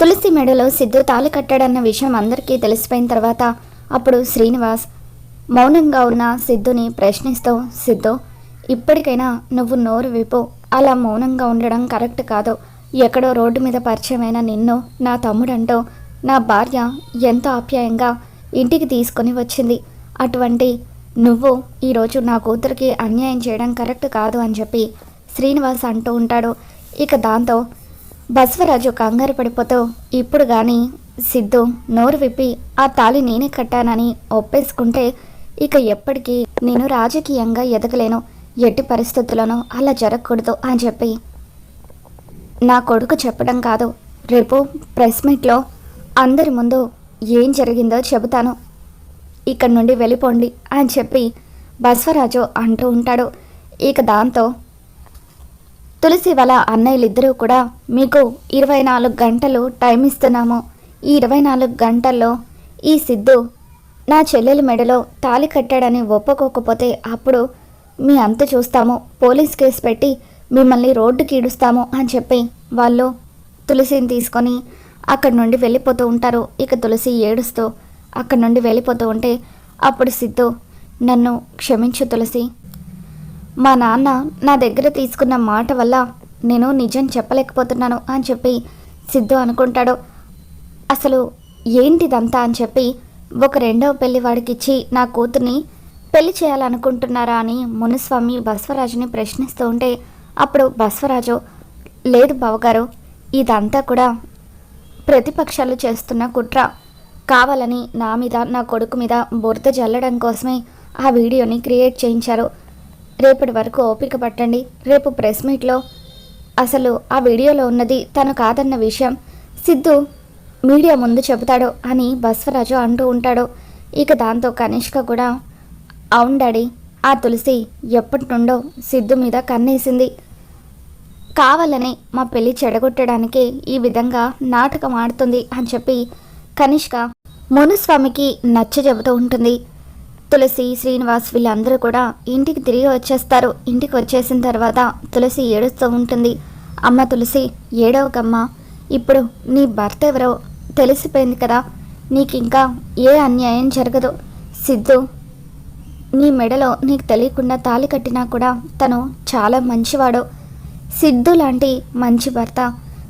తులసి మెడలో సిద్ధు తాళి కట్టాడన్న విషయం అందరికీ తెలిసిపోయిన తర్వాత అప్పుడు శ్రీనివాస్ మౌనంగా ఉన్న సిద్ధుని ప్రశ్నిస్తూ సిద్ధు ఇప్పటికైనా నువ్వు నోరు విప్పు. అలా మౌనంగా ఉండడం కరెక్ట్ కాదు. ఎక్కడో రోడ్డు మీద పరిచయమైన నిన్ను నా తమ్ముడంటూ నా భార్య ఎంతో ఆప్యాయంగా ఇంటికి తీసుకొని వచ్చింది. అటువంటి నువ్వు ఈరోజు నా కూతురికి అన్యాయం చేయడం కరెక్ట్ కాదు అని చెప్పి శ్రీనివాస్ అంటూ ఉంటాడు. ఇక దాంతో బసవరాజు కంగారు పడిపోతూ ఇప్పుడు కానీ సిద్ధు నోరు విప్పి ఆ తాళి నేనే కట్టానని ఒప్పేసుకుంటే ఇక ఎప్పటికీ నేను రాజకీయంగా ఎదగలేను. ఎట్టి పరిస్థితుల్లోనూ అలా జరగకూడదు అని చెప్పి. నా కొడుకు చెప్పడం కాదు. రేపు ప్రెస్ మీట్లో అందరి ముందు ఏం జరిగిందో చెబుతాను. ఇక్కడ నుండి వెళ్ళిపోండి అని చెప్పి బసవరాజు అంటూ ఉంటాడు. ఇక దాంతో తులసి వాళ్ళ అన్నయ్యలిద్దరూ కూడా మీకు ఇరవై నాలుగు గంటలు టైం ఇస్తున్నాము. ఈ ఇరవై నాలుగు గంటల్లో ఈ సిద్ధు నా చెల్లెలి మెడలో తాళి కట్టాడని ఒప్పుకోకపోతే అప్పుడు మీ అంత చూస్తాము. పోలీస్ కేసు పెట్టి మిమ్మల్ని రోడ్డుకి ఈడుస్తాము అని చెప్పి వాళ్ళు తులసిని తీసుకొని అక్కడి నుండి వెళ్ళిపోతూ ఉంటారు. ఇక తులసి ఏడుస్తూ అక్కడి నుండి వెళ్ళిపోతూ ఉంటే అప్పుడు సిద్ధు నన్ను క్షమించు తులసి. మా నాన్న నా దగ్గర తీసుకున్న మాట వల్ల నేను నిజం చెప్పలేకపోతున్నాను అని చెప్పి సిద్ధు అనుకుంటాడు. అసలు ఏంటిదంతా అని చెప్పి ఒక రెండవ పెళ్ళి నా కూతుర్ని పెళ్ళి చేయాలనుకుంటున్నారా అని మునుస్వామి బస్వరాజుని ప్రశ్నిస్తూ ఉంటే అప్పుడు బసవరాజు లేదు బావగారు ఇదంతా కూడా ప్రతిపక్షాలు చేస్తున్న కుట్ర. కావాలని నా మీద నా కొడుకు మీద బురద జల్లడం కోసమే ఆ వీడియోని క్రియేట్ చేయించారు. రేపటి వరకు ఓపిక పట్టండి. రేపు ప్రెస్ మీట్లో అసలు ఆ వీడియోలో ఉన్నది తను కాదన్న విషయం సిద్ధు మీడియా ముందు చెబుతాడు అని బస్వరాజు అంటూ ఉంటాడు. ఇక దాంతో కనిష్క కూడా అవును డాడీ ఆ తులసి ఎప్పటి నుండో సిద్ధు మీద కన్నేసింది. కావాలని మా పెళ్ళి చెడగొట్టడానికే ఈ విధంగా నాటకం ఆడుతుంది అని చెప్పి కనిష్క మునుస్వామికి నచ్చ చెబుతూ ఉంటుంది. తులసి శ్రీనివాస్ వీళ్ళందరూ కూడా ఇంటికి తిరిగి వచ్చేస్తారు. ఇంటికి వచ్చేసిన తర్వాత తులసి ఏడుస్తూ ఉంటుంది. అమ్మ తులసి ఏడవకమ్మ ఇప్పుడు నీ భర్త ఎవరో తెలిసిపోయింది కదా. నీకు ఇంకా ఏ అన్యాయం జరగదు. సిద్ధు నీ మెడలో నీకు తెలియకుండా తాళి కట్టినా కూడా తను చాలా మంచివాడు. సిద్ధు లాంటి మంచి భర్త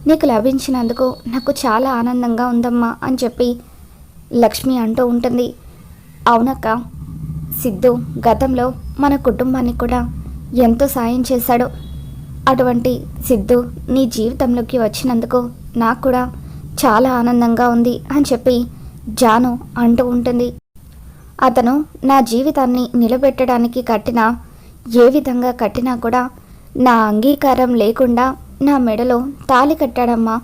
నీకు లభించినందుకు నాకు చాలా ఆనందంగా ఉందమ్మా అని చెప్పి లక్ష్మి అంటూ ఉంటుంది. అవునక్క సిద్ధు గతంలో మన కుటుంబానికి కూడా ఎంతో సాయం చేశాడు. అటువంటి సిద్ధు నీ జీవితంలోకి వచ్చినందుకు నాకు కూడా చాలా ఆనందంగా ఉంది అని చెప్పి జాను అంటూ ఉంటుంది. అతను నా జీవితాన్ని నిలబెట్టడానికి కట్టిన ఏ విధంగా కట్టినా కూడా నా అంగీకారం లేకుండా నా మెడలో తాళి కట్టాడమ్మా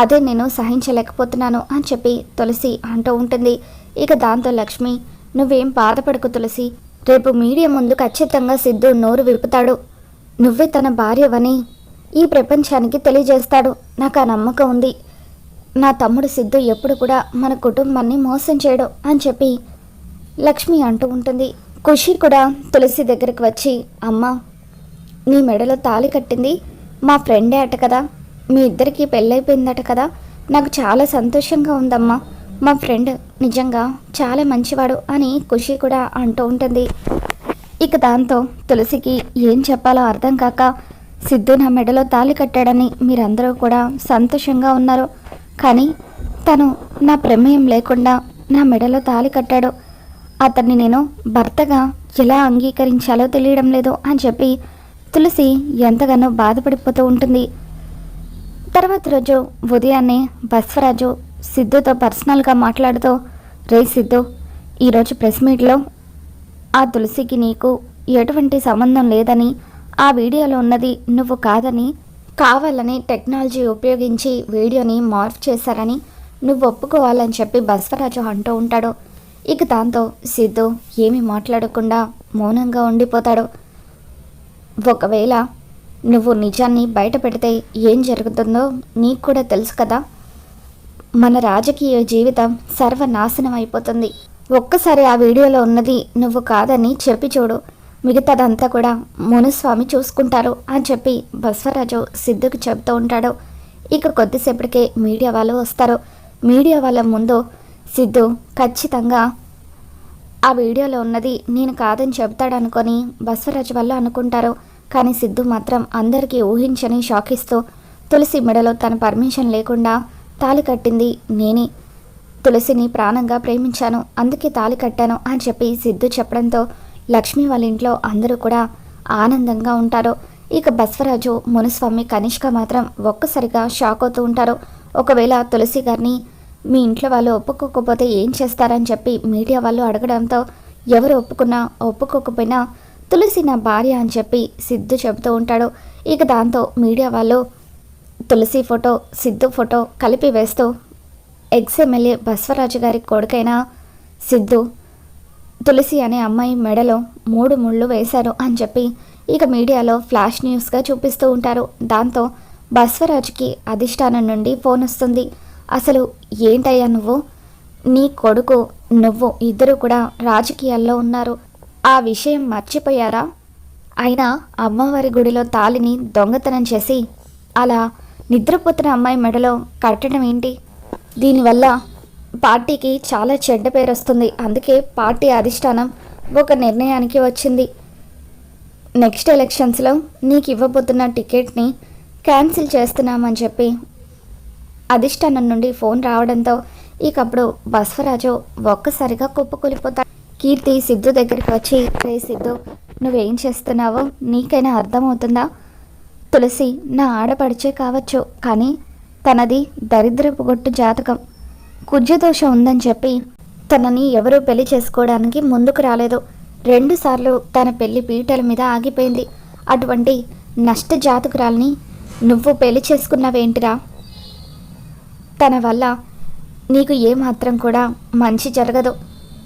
అదే నేను సహించలేకపోతున్నాను అని చెప్పి తులసి అంటూ ఉంటుంది. ఇక దాంతో లక్ష్మి నువ్వేం బాధపడకు తులసి. రేపు మీడియా ముందు ఖచ్చితంగా సిద్ధు నోరు విప్పుతాడు. నువ్వే తన భార్యవని ఈ ప్రపంచానికి తెలియజేస్తాడు. నాకు ఆ నమ్మకం ఉంది. నా తమ్ముడు సిద్ధు ఎప్పుడు కూడా మన కుటుంబాన్ని మోసం చేయడు అని చెప్పి లక్ష్మి అంటూ ఉంటుంది. ఖుషి కూడా తులసి దగ్గరికి వచ్చి అమ్మ నీ మెడలో తాళి కట్టింది. మా ఫ్రెండే అట కదా. మీ ఇద్దరికి పెళ్ళైపోయిందట కదా. నాకు చాలా సంతోషంగా ఉందమ్మా. మా ఫ్రెండ్ నిజంగా చాలా మంచివాడు అని ఖుషి కూడా అంటూ ఉంటుంది. ఇక దాంతో తులసికి ఏం చెప్పాలో అర్థం కాక సిద్ధు నా మెడలో తాళి కట్టాడని మీరందరూ కూడా సంతోషంగా ఉన్నారు. కానీ తను నా ప్రమేయం లేకుండా నా మెడలో తాళి కట్టాడు. అతన్ని నేను భర్తగా ఎలా అంగీకరించాలో తెలియడం లేదు అని చెప్పి తులసి ఎంతగానో బాధపడిపోతూ ఉంటుంది. తర్వాత రోజు ఉదయాన్నే బస్వరాజు సిద్ధుతో పర్సనల్గా మాట్లాడుతూ రే సిద్ధు ఈరోజు ప్రెస్ మీట్లో ఆ తులసికి నీకు ఎటువంటి సంబంధం లేదని ఆ వీడియోలో ఉన్నది నువ్వు కాదని కావాలని టెక్నాలజీ ఉపయోగించి వీడియోని మార్ఫ్ చేశారని నువ్వు ఒప్పుకోవాలని చెప్పి బస్వరాజు అంటూ ఉంటాడు. ఇక దాంతో సిద్ధు ఏమీ మాట్లాడకుండా మౌనంగా ఉండిపోతాడు. ఒకవేళ నువ్వు నిజాన్ని బయట పెడితే ఏం జరుగుతుందో నీకు కూడా తెలుసు కదా. మన రాజకీయ జీవితం సర్వనాశనం అయిపోతుంది ఒక్కసారి ఆ వీడియోలో ఉన్నది నువ్వు కాదని చెప్పి చూడు. మిగతాదంతా కూడా మునుస్వామి చూసుకుంటారు అని చెప్పి బస్వరాజు సిద్ధుకి చెబుతూ ఉంటాడు. ఇక కొద్దిసేపటికే మీడియా వాళ్ళు వస్తారు. మీడియా వాళ్ళ ముందు సిద్ధు ఖచ్చితంగా ఆ వీడియోలో ఉన్నది నేను కాదని చెబుతాడనుకొని బస్వరాజు వాళ్ళు అనుకుంటారు. కానీ సిద్ధు మాత్రం అందరికీ ఊహించని షాకిస్తూ తులసి మెడలో తన పర్మిషన్ లేకుండా తాళి కట్టింది నేనే. తులసిని ప్రాణంగా ప్రేమించాను. అందుకే తాళి కట్టాను అని చెప్పి సిద్ధు చెప్పడంతో లక్ష్మి వాళ్ళ ఇంట్లో అందరూ కూడా ఆనందంగా ఉంటారు. ఇక బస్వరాజు మునుస్వామి కనిష్క మాత్రం ఒక్కసారిగా షాక్ అవుతూ ఉంటారు. ఒకవేళ తులసి గారిని మీ ఇంట్లో వాళ్ళు ఒప్పుకోకపోతే ఏం చేస్తారని చెప్పి మీడియా వాళ్ళు అడగడంతో ఎవరు ఒప్పుకున్నా ఒప్పుకోకపోయినా తులసి నా భార్య అని చెప్పి సిద్ధు చెబుతూ ఉంటాడు. ఇక దాంతో మీడియా వాళ్ళు తులసి ఫోటో సిద్ధు ఫోటో కలిపి వేస్తూ ఎక్స్ ఎమ్మెల్యే బస్వరాజు గారి కొడుకైన సిద్ధు తులసి అనే అమ్మాయి మెడలో మూడు ముళ్ళు వేశారు అని చెప్పి ఇక మీడియాలో ఫ్లాష్ న్యూస్గా చూపిస్తూ ఉంటారు. దాంతో బస్వరాజుకి అధిష్టానం నుండి ఫోన్ వస్తుంది. అసలు ఏంటయ్యా నువ్వు? నీ కొడుకు నువ్వు ఇద్దరు కూడా రాజకీయాల్లో ఉన్నారు. ఆ విషయం మర్చిపోయారా? అయినా అమ్మవారి గుడిలో తాలిని దొంగతనం చేసి అలా నిద్రపోతున్న అమ్మాయి మెడలో కట్టడం ఏంటి? దీనివల్ల పార్టీకి చాలా చెడ్డ పేరు వస్తుంది. అందుకే పార్టీ అధిష్టానం ఒక నిర్ణయానికి వచ్చింది. నెక్స్ట్ ఎలక్షన్స్లో నీకు ఇవ్వబోతున్న టికెట్ని క్యాన్సిల్ చేస్తున్నామని చెప్పి అధిష్టానం నుండి ఫోన్ రావడంతో ఇకప్పుడు బస్వరాజు ఒక్కసారిగా కుప్పకూలిపోతాడు. కీర్తి సిద్ధు దగ్గరికి వచ్చి రే సిద్ధు నువ్వేం చేస్తున్నావో నీకైనా అర్థమవుతుందా? తులసి నా ఆడపడిచే కావచ్చు కానీ తనది దరిద్రపు గొట్టు జాతకం. కుజదోషం ఉందని చెప్పి తనని ఎవరూ పెళ్ళి చేసుకోవడానికి ముందుకు రాలేదు. రెండుసార్లు తన పెళ్ళి పీటల మీద ఆగిపోయింది. అటువంటి నష్ట జాతకురాల్ని నువ్వు పెళ్ళి చేసుకున్నావేంటిరా? తన వల్ల నీకు ఏమాత్రం కూడా మంచి జరగదు.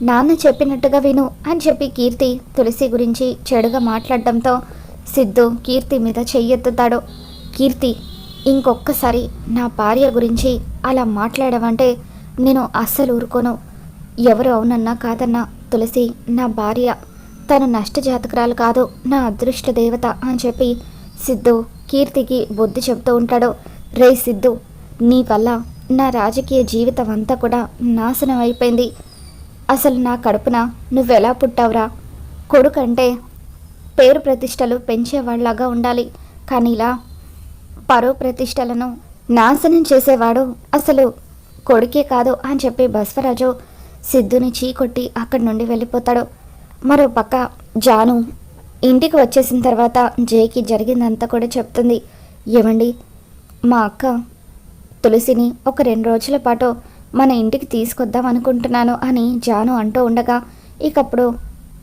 నాన్న చెప్పినట్టుగా విను అని చెప్పి కీర్తి తులసి గురించి చెడుగా మాట్లాడడంతో సిద్ధు కీర్తి మీద చెయ్యెత్తుతాడు. కీర్తి ఇంకొక్కసారి నా భార్య గురించి అలా మాట్లాడవంటే నేను అస్సలు ఊరుకోను. ఎవరు అవునన్నా కాదన్నా తులసి నా భార్య తను నష్టజాతకురాలు కాదు నా అదృష్ట దేవత అని చెప్పి సిద్ధు కీర్తికి బుద్ధి చెబుతూ ఉంటాడు. రే సిద్ధు నీ వల్ల నా రాజకీయ జీవితం అంతా కూడా నాశనం అయిపోయింది. అసలు నా కడుపున నువ్వెలా పుట్టావురా? కొడుకంటే పేరు ప్రతిష్టలు పెంచేవాళ్ళాగా ఉండాలి. కానీ ఇలా పరో ప్రతిష్టలను నాశనం చేసేవాడు అసలు కొడుకే కాదు అని చెప్పి బస్వరాజు సిద్ధుని చీకొట్టి అక్కడి నుండి వెళ్ళిపోతాడు. మరో పక్క జాను ఇంటికి వచ్చేసిన తర్వాత జైకి జరిగిందంతా కూడా చెప్తుంది. ఏమండి మా అక్క తులసిని ఒక రెండు రోజుల పాటు మన ఇంటికి తీసుకొద్దాం అనుకుంటున్నాను అని జాను అంటూ ఉండగా ఇకప్పుడు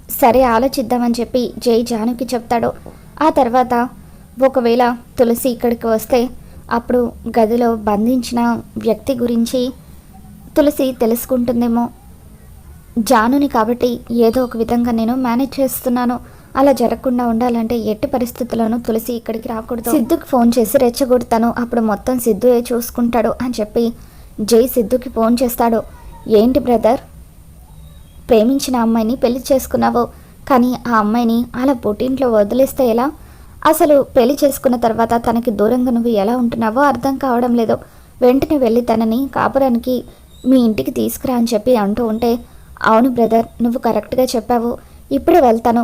సరే ఆలోచిద్దామని చెప్పి జై జానుకి చెప్తాడు. ఆ తర్వాత ఒకవేళ తులసి ఇక్కడికి వస్తే అప్పుడు గదిలో బంధించిన వ్యక్తి గురించి తులసి తెలుసుకుంటుందేమో. జానుని కాబట్టి ఏదో ఒక విధంగా నేను మేనేజ్ చేస్తున్నాను. అలా జరగకుండా ఉండాలంటే ఎట్టి పరిస్థితుల్లోనూ తులసి ఇక్కడికి రాకూడదు. సిద్ధుకి ఫోన్ చేసి రెచ్చగొడతాను. అప్పుడు మొత్తం సిద్ధుయే చూసుకుంటాడు అని చెప్పి జై సిద్ధుకి ఫోన్ చేస్తాడు. ఏంటి బ్రదర్? ప్రేమించిన అమ్మాయిని పెళ్ళి చేసుకున్నావు. కానీ ఆ అమ్మాయిని అలా పుట్టింట్లో వదిలేస్తే ఎలా? అసలు పెళ్ళి చేసుకున్న తర్వాత తనకి దూరంగా నువ్వు ఎలా ఉంటున్నావో అర్థం కావడం లేదు. వెంటనే వెళ్ళి తనని కాపురానికి మీ ఇంటికి తీసుకురా అని చెప్పి అంటూ ఉంటే అవును బ్రదర్ నువ్వు కరెక్ట్గా చెప్పావు. ఇప్పుడే వెళ్తాను.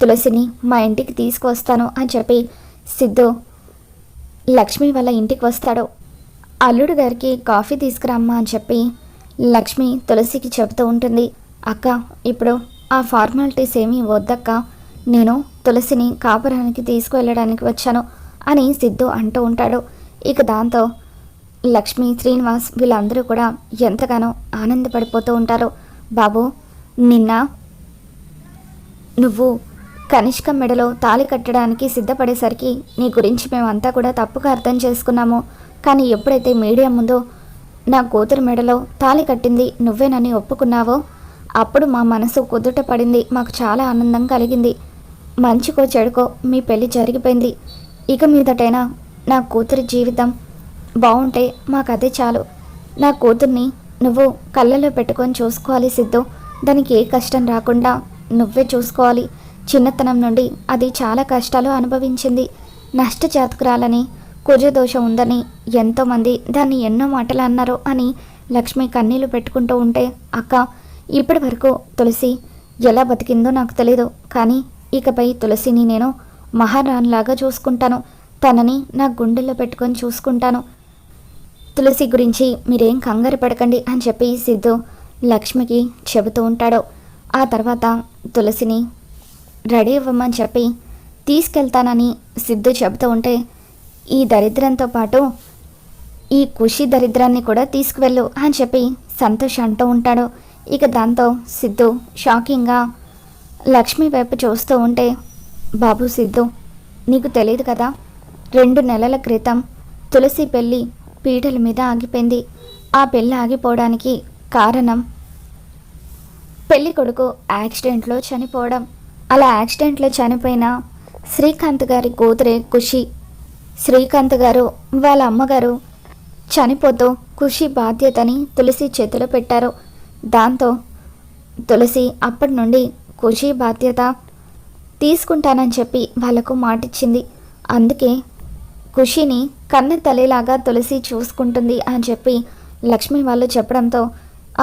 తులసిని మా ఇంటికి తీసుకువస్తాను అని చెప్పి సిద్ధు లక్ష్మి వాళ్ళ ఇంటికి వస్తాడు. అల్లుడు గారికి కాఫీ తీసుకురామ్మా అని చెప్పి లక్ష్మి తులసికి చెబుతూ ఉంటుంది అక్క ఇప్పుడు ఆ ఫార్మాలిటీస్ ఏమీ వద్దక్క. నేను తులసిని కాపురానికి తీసుకువెళ్ళడానికి వచ్చాను అని సిద్ధు అంటూ ఉంటాడు. ఇక దాంతో లక్ష్మి శ్రీనివాస్ వీళ్ళందరూ కూడా ఎంతగానో ఆనందపడిపోతూ ఉంటారు. బాబు నిన్న నువ్వు కనిష్క మెడలో తాళి కట్టడానికి సిద్ధపడేసరికి నీ గురించి మేమంతా కూడా తప్పుగా అర్థం చేసుకున్నాము. కానీ ఎప్పుడైతే మీడియా ముందు నా కూతురు మెడలో తాళి కట్టింది నువ్వేనని ఒప్పుకున్నావో? అప్పుడు మా మనసు కుదుట పడింది మాకు చాలా ఆనందం కలిగింది. మంచికో చెడుకో మీ పెళ్ళి జరిగిపోయింది. ఇక మీదటైనా నా కూతురి జీవితం బాగుంటే మాకు అదే చాలు. నా కూతుర్ని నువ్వు కళ్ళలో పెట్టుకొని చూసుకోవాలి సిద్ధు. దానికి ఏ కష్టం రాకుండా నువ్వే చూసుకోవాలి. చిన్నతనం నుండి అది చాలా కష్టాలు అనుభవించింది. నష్టజాతకురాలని కుజదోషం ఉందని ఎంతోమంది దాన్ని ఎన్నో మాటలు అన్నారు అని లక్ష్మి కన్నీళ్ళు పెట్టుకుంటూ ఉంటే అక్క ఇప్పటి వరకు తులసి ఎలా బతికిందో నాకు తెలీదు కానీ ఇకపై తులసిని నేను మహారాణిలాగా చూసుకుంటాను. తనని నా గుండెల్లో పెట్టుకొని చూసుకుంటాను. తులసి గురించి మీరేం కంగారు పడకండి అని చెప్పి సిద్ధు లక్ష్మికి చెబుతూ ఉంటాడు. ఆ తర్వాత తులసిని రెడీ అవ్వమని చెప్పి తీసుకెళ్తానని సిద్ధు చెబుతూ ఉంటే ఈ దరిద్రంతో పాటు ఈ కుషి దరిద్రాన్ని కూడా తీసుకువెళ్ళు అని చెప్పి సంతోష్ అంటూ ఉంటాడు. ఇక దాంతో సిద్ధు షాకింగ్గా లక్ష్మి వైపు చూస్తూ ఉంటే బాబు సిద్ధు నీకు తెలియదు కదా? రెండు నెలల క్రితం తులసి పెళ్ళి పీటల మీద ఆగిపోయింది. ఆ పెళ్ళి ఆగిపోవడానికి కారణం? పెళ్ళి కొడుకు యాక్సిడెంట్లో చనిపోవడం. అలా యాక్సిడెంట్లో చనిపోయిన శ్రీకాంత్ గారి కూతురే ఖుషి. శ్రీకాంత్ గారు వాళ్ళ అమ్మగారు చనిపోతూ ఖుషి బాధ్యతని తులసి చేతిలో పెట్టారు. దాంతో తులసి అప్పటి నుండి ఖుషి బాధ్యత తీసుకుంటానని చెప్పి వాళ్ళకు మాటిచ్చింది. అందుకే ఖుషిని కన్న తల్లిలాగా తులసి చూసుకుంటుంది అని చెప్పి లక్ష్మి వాళ్ళు చెప్పడంతో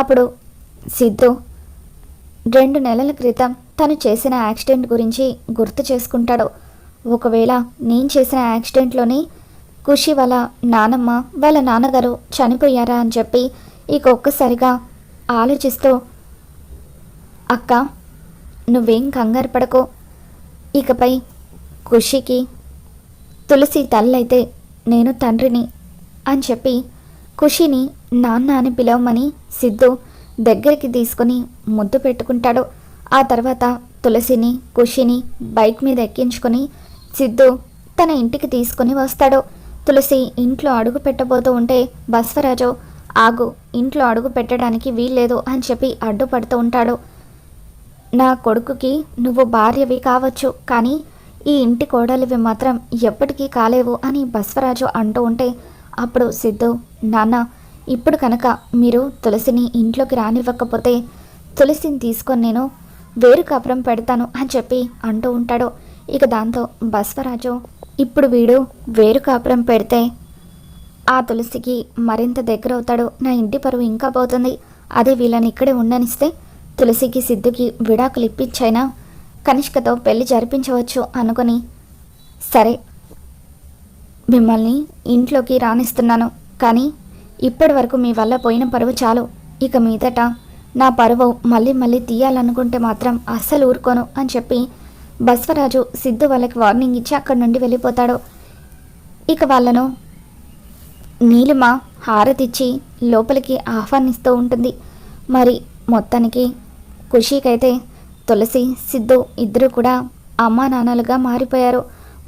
అప్పుడు సిద్ధు రెండు నెలల క్రితం తను చేసిన యాక్సిడెంట్ గురించి గుర్తు చేసుకుంటాడు. ఒకవేళ నేను చేసిన యాక్సిడెంట్లోని ఖుషి వాళ్ళ నానమ్మ వాళ్ళ నాన్నగారు చనిపోయారా అని చెప్పి ఇక ఒక్కసారిగా ఆలోచిస్తూ అక్క నువ్వేం కంగారు పడకు. ఇకపై ఖుషికి తులసి తల్లైతే నేను తండ్రిని అని చెప్పి ఖుషిని నాన్న అని పిలవమని సిద్ధు దగ్గరికి తీసుకొని ముద్దు పెట్టుకుంటాడు. ఆ తర్వాత తులసిని ఖుషిని బైక్ మీద ఎక్కించుకొని సిద్ధు తన ఇంటికి తీసుకొని వస్తాడు. తులసి ఇంట్లో అడుగు పెట్టబోతూ ఉంటే బస్వరాజు ఆగు ఇంట్లో అడుగు పెట్టడానికి వీల్లేదు అని చెప్పి అడ్డుపడుతూ ఉంటాడు. నా కొడుకుకి నువ్వు భార్యవి కావచ్చు కానీ ఈ ఇంటి కోడలివి మాత్రం ఎప్పటికీ కాలేవు అని బస్వరాజు అంటూ ఉంటే అప్పుడు సిద్ధు నాన్న ఇప్పుడు కనుక మీరు తులసిని ఇంట్లోకి రానివ్వకపోతే తులసిని తీసుకొని నేను వేరు కాపురం పెడతాను అని చెప్పి అంటూ ఉంటాడు. ఇక దాంతో బస్వరాజు ఇప్పుడు వీడు వేరు కాపురం పెడితే ఆ తులసికి మరింత దగ్గర అవుతాడు నా ఇంటి పరువు ఇంకా పోతుంది. అదే వీళ్ళని ఇక్కడే ఉండనిస్తే తులసికి సిద్ధుకి విడాకులు ఇప్పించైనా కనిష్కతో పెళ్ళి జరిపించవచ్చు అనుకొని సరే మిమ్మల్ని ఇంట్లోకి రాణిస్తున్నాను కానీ ఇప్పటి వరకు మీ వల్ల పోయిన పరువు చాలు. ఇక మీదట నా పరువు మళ్ళీ మళ్ళీ తీయాలనుకుంటే మాత్రం అస్సలు ఊరుకోను అని చెప్పి బస్వరాజు సిద్ధు వాళ్ళకి వార్నింగ్ ఇచ్చి అక్కడి నుండి వెళ్ళిపోతాడు. ఇక వాళ్ళను నీలిమ హారతిచ్చి లోపలికి ఆహ్వానిస్తూ ఉంటుంది. మరి మొత్తానికి ఖుషీకైతే తులసి సిద్ధు ఇద్దరు కూడా అమ్మా నాన్నలుగా మారిపోయారు.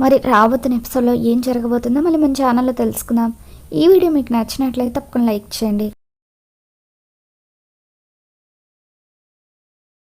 మరి రాబోతున్న ఎపిసోడ్లో ఏం జరగబోతుందో మళ్ళీ మన ఛానల్లో తెలుసుకుందాం. ఈ వీడియో మీకు నచ్చినట్లయితే తప్పకుండా లైక్ చేయండి.